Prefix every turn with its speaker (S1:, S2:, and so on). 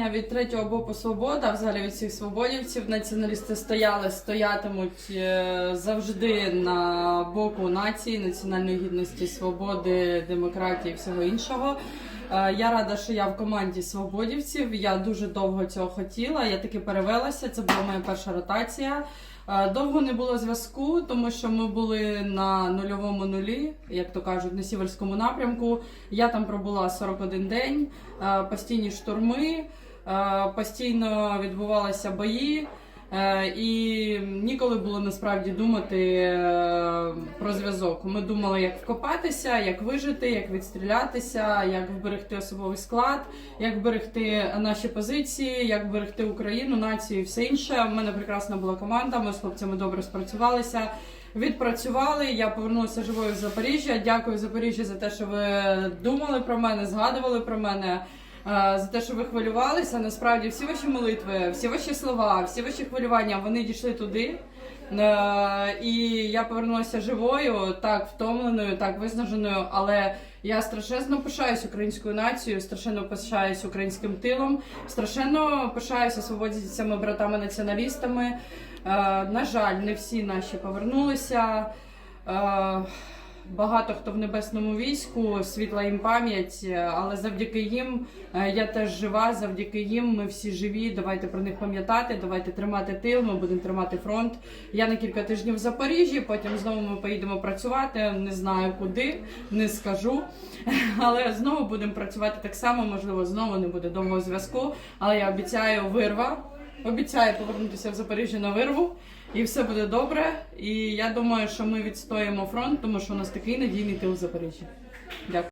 S1: вітання від третього боку Свобода, взагалі від всіх свободівців. Націоналісти стояли, стоятимуть е, завжди на боку нації, національної гідності, свободи, демократії, і всього іншого. Е, Я рада, що я в команді свободівців. Я дуже довго цього хотіла. Я таки перевелася. Це була моя перша ротація. Е, Довго не було зв'язку, тому що ми були на нульовому нулі, як то кажуть, на сіверському напрямку. Я там пробула 41 день, постійні штурми, постійно відбувалися бої. Е, І ніколи було насправді думати е, про зв'язок. Ми думали, як вкопатися, як вижити, як відстрілятися, як вберегти особовий склад, як вберегти наші позиції, як вберегти Україну, націю і все інше. У мене прекрасна була команда. Ми з хлопцями добре спрацювалися. Відпрацювали. Я повернулася живою з Запоріжжя. Дякую Запоріжжя за те, що ви думали про мене, згадували про мене. Е, За те, що ви хвилювалися, насправді всі ваші молитви, всі ваші слова, всі ваші хвилювання вони дійшли туди. Е, І я повернулася живою, так втомленою, так виснаженою. Але я страшенно пишаюсь українською нацією, страшенно пишаюсь українським тилом, страшенно пишаюся свободівцями, братами націоналістами. Е, На жаль, не всі наші повернулися. Багато хто в небесному війську, світла їм пам'ять, е, але завдяки їм е, я теж жива. Завдяки їм ми всі живі. Давайте про них пам'ятати, давайте тримати тил. Ми будемо тримати фронт. Я на кілька тижнів в Запоріжжі. Потім знову ми поїдемо працювати. Не знаю куди, не скажу. Але знову будемо працювати так само. Можливо, знову не буде довгого зв'язку. Але я обіцяю вирва. Обіцяю повернутися в Запоріжжя на вирву, і все буде добре. І я думаю, що ми відстоїмо фронт, тому що у нас такий надійний тил в Запоріжжі. Дякую.